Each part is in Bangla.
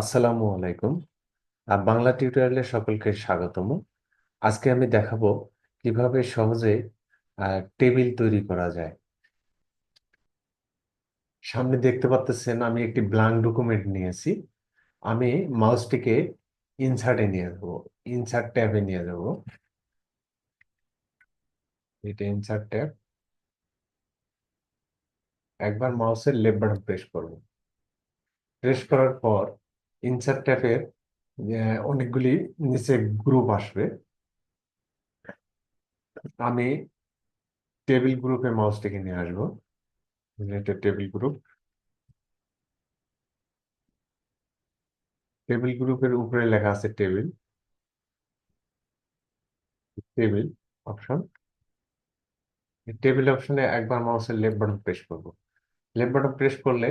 আসসালামু আলাইকুম। বাংলা টিউটোরিয়ালে সকলকে স্বাগতম। আজকে আমি দেখাবো কীভাবে সহজে টেবিল তৈরি করা যায়। সামনে দেখতে পাচ্ছেন আমি একটি ব্ল্যাঙ্ক ডকুমেন্ট নিয়েছি। আমি মাউসটিকে ইনসার্টে নিয়ে যাব ইনসার্ট ট্যাবে নিয়ে যাব। এটা ইনসার্ট ট্যাব একবার মাউসের লেফট বাটন প্রেস করব। প্রেস করার পর ইনসার্ট ট্যাপের অনেকগুলি নিচে গ্রুপ আসবে। আমি টেবিল গ্রুপে মাউসটিকে নিয়ে আসব। এটা টেবিল গ্রুপ টেবিল গ্রুপের উপরে লেখা আছে টেবিল টেবিল অপশন টেবিল অপশনে একবার মাউসের লেফট বাটন প্রেস করব। লেফট বাটন প্রেস করলে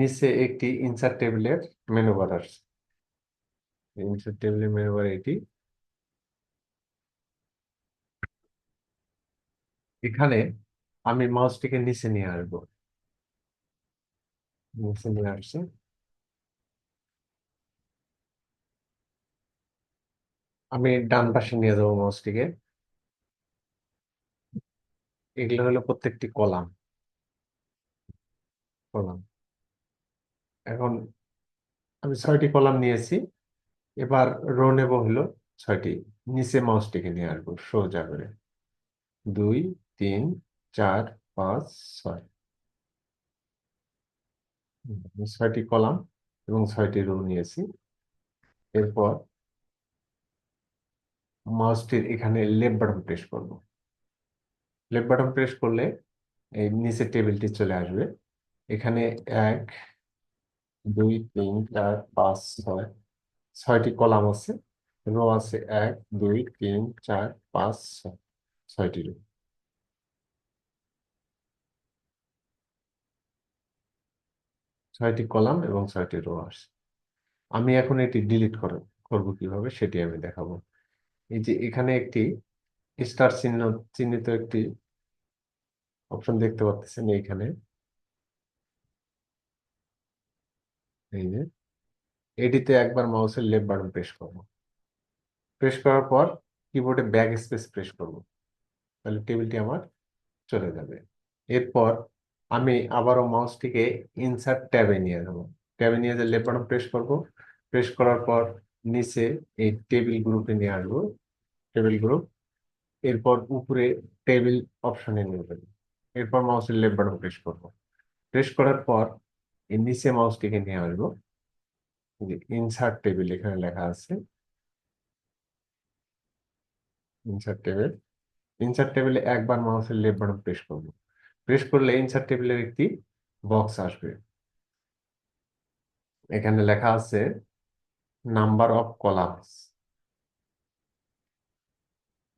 নিচে একটি ইনসার্ট টেবিলের মেনু বার আসছে। ইনসার্ট টেবিলের মেনু বার এটি। এখানে আমি মাউসটিকে নিচে নিয়ে আসব। নিচে নিয়ে আসছি। আমি ডান পাশে নিয়ে যাব মাউসটিকে এগুলো হলো প্রত্যেকটি কলাম। কলাম। এখন আমি ছয়টি কলাম নিয়েছি এবার রো নেব হলো ছয়টি। নিচে মাউসটিকে নিয়ে আসব সোজা করে। দুই তিন চার পাঁচ ছয়। ছয়টি কলাম এবং ছয়টি রো নিয়েছি। এরপর মাউসটির এখানে লেফট বাটন প্রেস করব। লেফট বাটন প্রেস করলে এই নিচে টেবিলটি চলে আসবে। এখানে এক দুই, তিন, চার, পাঁচ, ছয়, ছয়টি কলাম আছে। রো আছে এক, দুই, তিন, চার, পাঁচ, ছয়, ছয়টি রো। ছয়টি কলাম এবং ছয়টি রো আছে আমি এখন এটি ডিলিট করে, করব কীভাবে সেটি আমি দেখাবো। এই যে এখানে একটি স্টার চিহ্ন, চিহ্নিত একটি অপশন দেখতে পাচ্ছেন এইখানে। এই যে, এটিতে একবার মাউসের লেফট বাটন প্রেস করব। প্রেস করার পর কিবোর্ডে ব্যাক স্পেস প্রেস করব। তাহলে টেবিলটি আমার চলে যাবে। এরপর আমি আবারও মাউসটিকে ইনসার্ট ট্যাবে নিয়ে যাব। ট্যাবে নিয়ে যে লেফট বাটন প্রেস করব প্রেস করার পর নিচে এই টেবিল গ্রুপে নিয়ে আসব। টেবিল গ্রুপ এরপর উপরে টেবিল অপশনে নিয়ে যাব। এরপর মাউসের লেফট বাটন প্রেস করব। প্রেস করার পর এই নিচে মাউসটিকে নিয়ে আসব যে ইনসার্ট টেবিল এখানে লেখা আছে। ইনসার্ট টেবিল ইনসার্ট টেবিলে একবার মাউসের লেফট বাটন প্রেস করব। প্রেস করলে ইনসার্ট টেবিলের একটি বক্স আসবে। এখানে লেখা আছে number of columns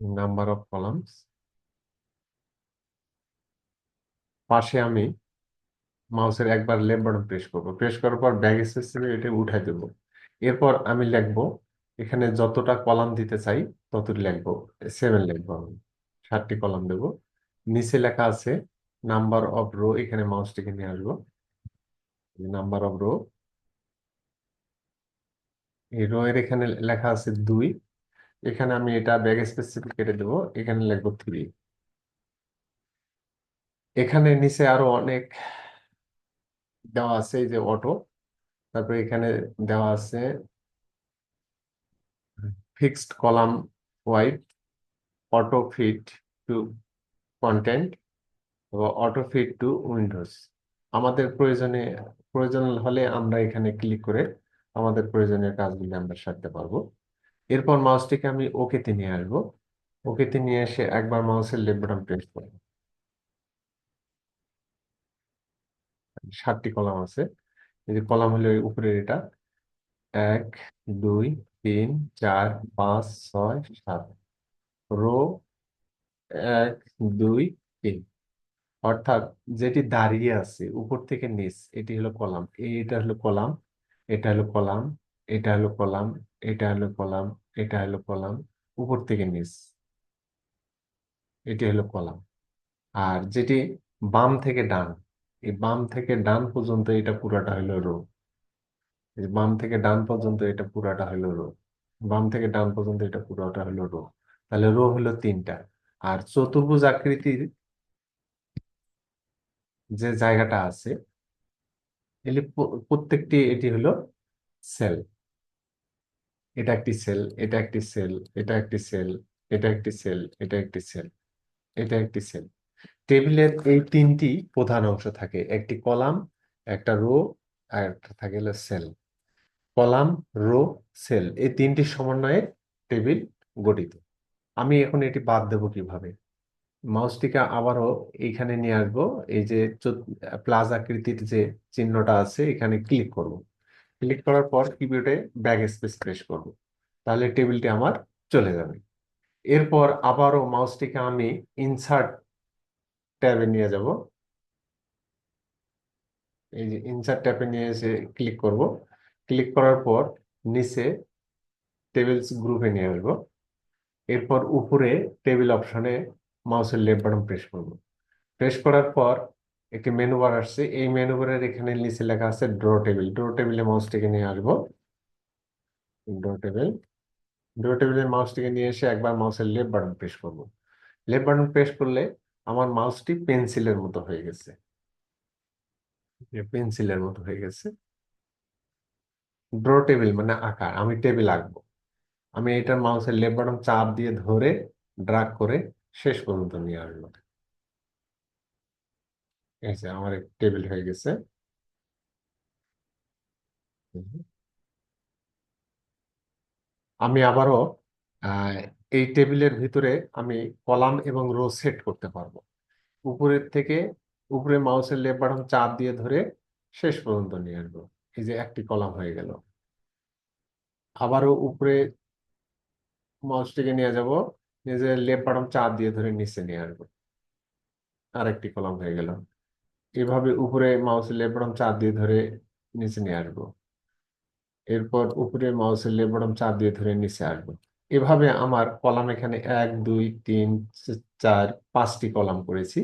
number of columns পাশে আমি মাউসের একবার লেফট বাটন প্রেস করব। প্রেস করার পর ব্যাক স্পেস এটা উঠাই দেব। এরপর আমি লিখব, এখানে যতটা কলাম দিতে চাই ততটি লিখব। সেভেন লিখব আমি, সাতটি কলাম দেব। নিচে লেখা আছে নাম্বার অফ রো এখানে মাউসটিকে নিয়ে আসব। নাম্বার অফ রো এই রো এর এখানে লেখা আছে দুই। এখানে আমি এটা ব্যাক স্পেসিফিক কেটে দেবো, এখানে লিখব থ্রি এখানে নিচে আরও অনেক দেওয়া আছে এই যে অটো তারপরে এখানে দেওয়া আছে fixed column wide auto fit to content auto fit to windows আমাদের প্রয়োজনে, প্রয়োজন হলে আমরা এখানে ক্লিক করে আমাদের প্রয়োজনীয় কাজগুলি আমরা সারতে পারব। এরপর মাউসটিকে আমি ওকেতে নিয়ে আসব। ওকেতে নিয়ে এসে একবার মাউসের লেফট বাটন প্রেস করব। সাতটি কলাম আছে। এই যে কলাম হলো উপরের এটা। এক, দুই, তিন, চার, পাঁচ, ছয়, সাত। রো, এক, দুই, তিন। অর্থাৎ যেটি দাঁড়িয়ে আছে, উপর থেকে নিচ, এটি হলো কলাম। এটা হলো কলাম, এটা হলো কলাম, এটা হলো কলাম, এটা হলো কলাম, এটা হলো কলাম, উপর থেকে নিচ। এটি হলো কলাম। আর যেটি বাম থেকে ডান এই বাম থেকে ডান পর্যন্ত এটা পুরাটা হলো রো। এই বাম থেকে ডান পর্যন্ত এটা পুরাটা হলো রো। বাম থেকে ডান পর্যন্ত এটা পুরোটা হলো রো। তাহলে রো হলো তিনটা। আর চতুর্ভুজ আকৃতির যে জায়গাটা আছে, এলি প্রত্যেকটি এটি হলো সেল। এটা একটি সেল, এটা একটি সেল, এটা একটি সেল, এটা একটি সেল, এটা একটি সেল, এটা একটি সেল। টেবিলের এই তিনটি প্রধান অংশ থাকে। একটি কলাম, একটা রো, আর একটা থাকে হলো সেল। কলাম, রো, সেল, এই তিনটি সমন্বয়ে টেবিল গঠিত। আমি এখন এটি বাদ দেব কীভাবে? মাউসটিকে আবারও এইখানে নিয়ে আসব। এই যে প্লাস আকৃতির যে চিহ্নটা আছে, এখানে ক্লিক করব। ক্লিক করার পর কিবোর্ডে ব্যাক স্পেস প্রেস করব। তাহলে টেবিলটি আমার চলে যাবে। এরপর আবারও মাউসটিকে আমি ইনসার্ট ট্যাবে নিয়ে যাব। এই যে ইনসার্ট ট্যাবে নিয়ে এসে ক্লিক করব। ক্লিক করার পর নিচে টেবিলস গ্রুপে নিয়ে আসব। এরপর উপরে টেবিল অপশনে মাউসের লেফট বাটন প্রেস করব। প্রেস করার পর একটি মেনু বার আসছে। এই মেনু বারের এখানে নিচে লেখা আছে ড্র টেবিল ড্র টেবিলে মাউসটিকে নিয়ে আসব। ড্র টেবিল ড্র টেবিলের মাউসটিকে নিয়ে এসে একবার মাউসের লেফট বাটন প্রেস করব। লেফট বাটন প্রেস করলে আমার মাউসটি পেন্সিলের মতো হয়ে গেছে। পেন্সিলের মতো হয়ে গেছে। ড্র টেবিল মানে আঁকা আমি টেবিল আঁকবো। আমি এটার মাউসের লেফট বাটন চাপ দিয়ে ধরে ড্রাগ করে শেষ পর্যন্ত নিয়ে যে আমার টেবিল হয়ে গেছে। আমি আবারও এই টেবিলের ভিতরে আমি কলাম এবং রো সেট করতে পারব। উপরের থেকে উপরে মাউসের লেফট বাটন চাপ দিয়ে ধরে শেষ পর্যন্ত নিয়ে আসব। এই যে একটি কলাম হয়ে গেল। আবারও উপরে মাউসটিকে নিয়ে যাব। নিজের লেফট বাটন চাপ দিয়ে ধরে নিচে নিয়ে আসব। আরেকটি কলাম হয়ে গেল। এভাবে উপরে মাউসের লেফট বাটন চাপ দিয়ে ধরে নিচে নিয়ে আসব। এরপর উপরে মাউসের লেফট বাটন চাপ দিয়ে ধরে নিচে আসব। এভাবে আমার কলাম এখানে এক, দুই, তিন চার, পাঁচটি কলাম করেছি।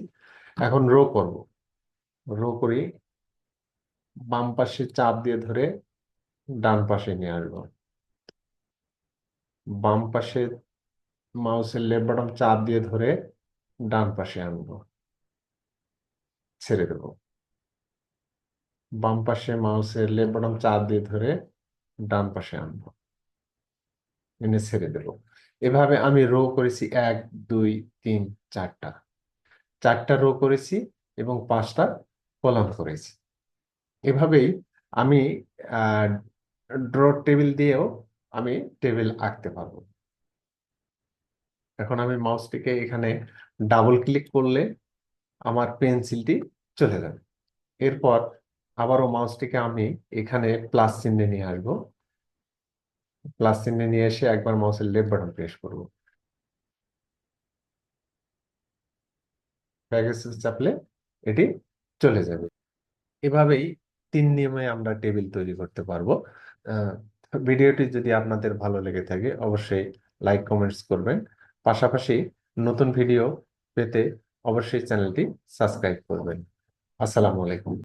এখন রো করব। রো করি, বাম পাশে চাপ দিয়ে ধরে ডান পাশে নিয়ে আসব। বাম পাশে মাউসের লেফট বাটন চাপ দিয়ে ধরে ডান পাশে আনব। ছেড়ে দেবো। বাম পাশে মাউসের লেফট বাটন চাপ দিয়ে ধরে ডান পাশে আনব। এনে ছেড়ে দেবো এভাবে আমি রো করেছি এক, দুই, তিন, চারটা। চারটা রো করেছি এবং পাঁচটা কলাম করেছি। এভাবেই আমি ড্র টেবিল দিয়েও আমি টেবিল আঁকতে পারব। এখন আমি মাউসটিকে এখানে ডাবল ক্লিক করলে আমার পেন্সিলটি চলে যাবে। এরপর আবারও মাউসটিকে আমি এখানে প্লাস চিহ্নে নিয়ে আসব। প্লাস চিহ্নে নিয়ে এসে একবার মাউসের লেফট বাটন প্রেস করব। চাপলে এটি চলে যাবে। এভাবেই তিন নিয়মে আমরা টেবিল তৈরি করতে পারব। ভিডিওটি যদি আপনাদের ভালো লেগে থাকে, অবশ্যই লাইক, কমেন্টস করবেন। পাশাপাশি নতুন ভিডিও পেতে অবশ্যই চ্যানেলটি সাবস্ক্রাইব করবেন। আসসালামু আলাইকুম।